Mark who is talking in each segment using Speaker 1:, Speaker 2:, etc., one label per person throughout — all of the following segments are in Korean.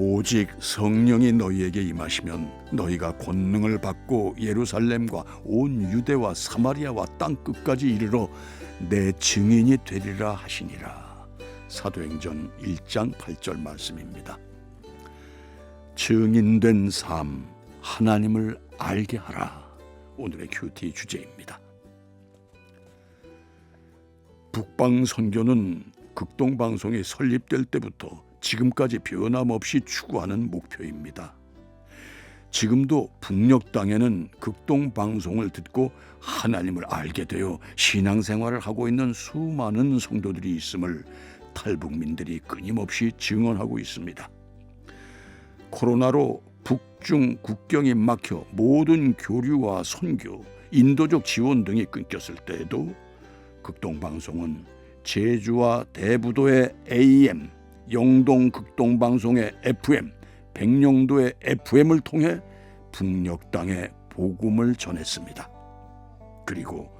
Speaker 1: 오직 성령이 너희에게 임하시면 너희가 권능을 받고 예루살렘과 온 유대와 사마리아와 땅 끝까지 이르러 내 증인이 되리라 하시니라. 사도행전 1장 8절 말씀입니다. 증인된 삶 하나님을 알게 하라. 오늘의 큐티 주제입니다. 북방 선교는 극동 방송이 설립될 때부터 지금까지 변함없이 추구하는 목표입니다. 지금도 북녘 땅에는 극동 방송을 듣고 하나님을 알게 되어 신앙생활을 하고 있는 수많은 성도들이 있음을 탈북민들이 끊임없이 증언하고 있습니다. 코로나로 북중 국경이 막혀 모든 교류와 선교, 인도적 지원 등이 끊겼을 때에도 극동 방송은 제주와 대부도의 AM, 영동 극동 방송의 FM, 백령도의 FM을 통해 북녘 땅에 복음을 전했습니다. 그리고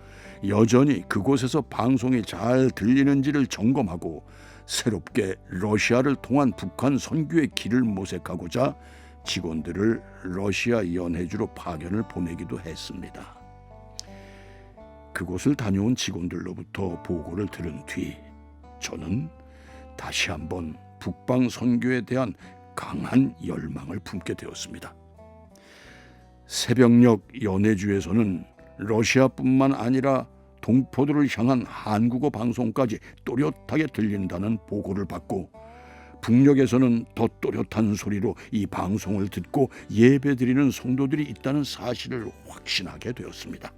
Speaker 1: 여전히 그곳에서 방송이 잘 들리는지를 점검하고 새롭게 러시아를 통한 북한 선교의 길을 모색하고자 직원들을 러시아 연해주로 파견을 보내기도 했습니다. 그곳을 다녀온 직원들로부터 보고를 들은 뒤 저는 다시 한번 북방 선교에 대한 강한 열망을 품게 되었습니다. 새벽녘 연해주에서는 러시아뿐만 아니라 동포들을 향한 한국어 방송까지 또렷하게 들린다는 보고를 받고 북녘에서는 더 또렷한 소리로 이 방송을 듣고 예배드리는 성도들이 있다는 사실을 확신하게 되었습니다.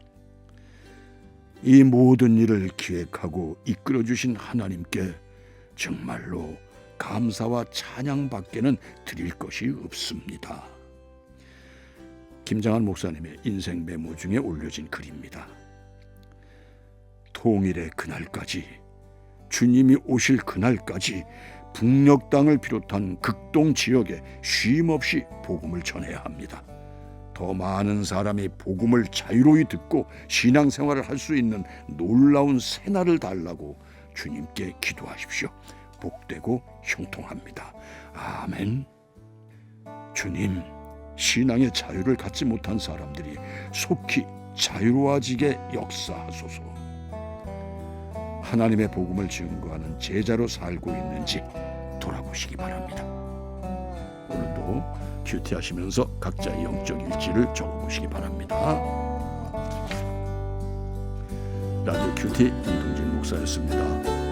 Speaker 1: 이 모든 일을 기획하고 이끌어 주신 하나님께 정말로 감사와 찬양밖에는 드릴 것이 없습니다. 김장한 목사님의 인생 메모 중에 올려진 글입니다. 통일의 그날까지 주님이 오실 그날까지 북녘 땅을 비롯한 극동 지역에 쉼 없이 복음을 전해야 합니다. 더 많은 사람이 복음을 자유로이 듣고 신앙생활을 할 수 있는 놀라운 새날을 달라고 주님께 기도하십시오. 복되고 형통합니다. 아멘. 주님, 신앙의 자유를 갖지 못한 사람들이 속히 자유로워지게 역사하소서. 하나님의 복음을 증거하는 제자로 살고 있는지 돌아보시기 바랍니다. 오늘도 큐티 하시면서 각자의 영적 일지를 적어보시기 바랍니다. 라디오 큐티 이동진 목사였습니다.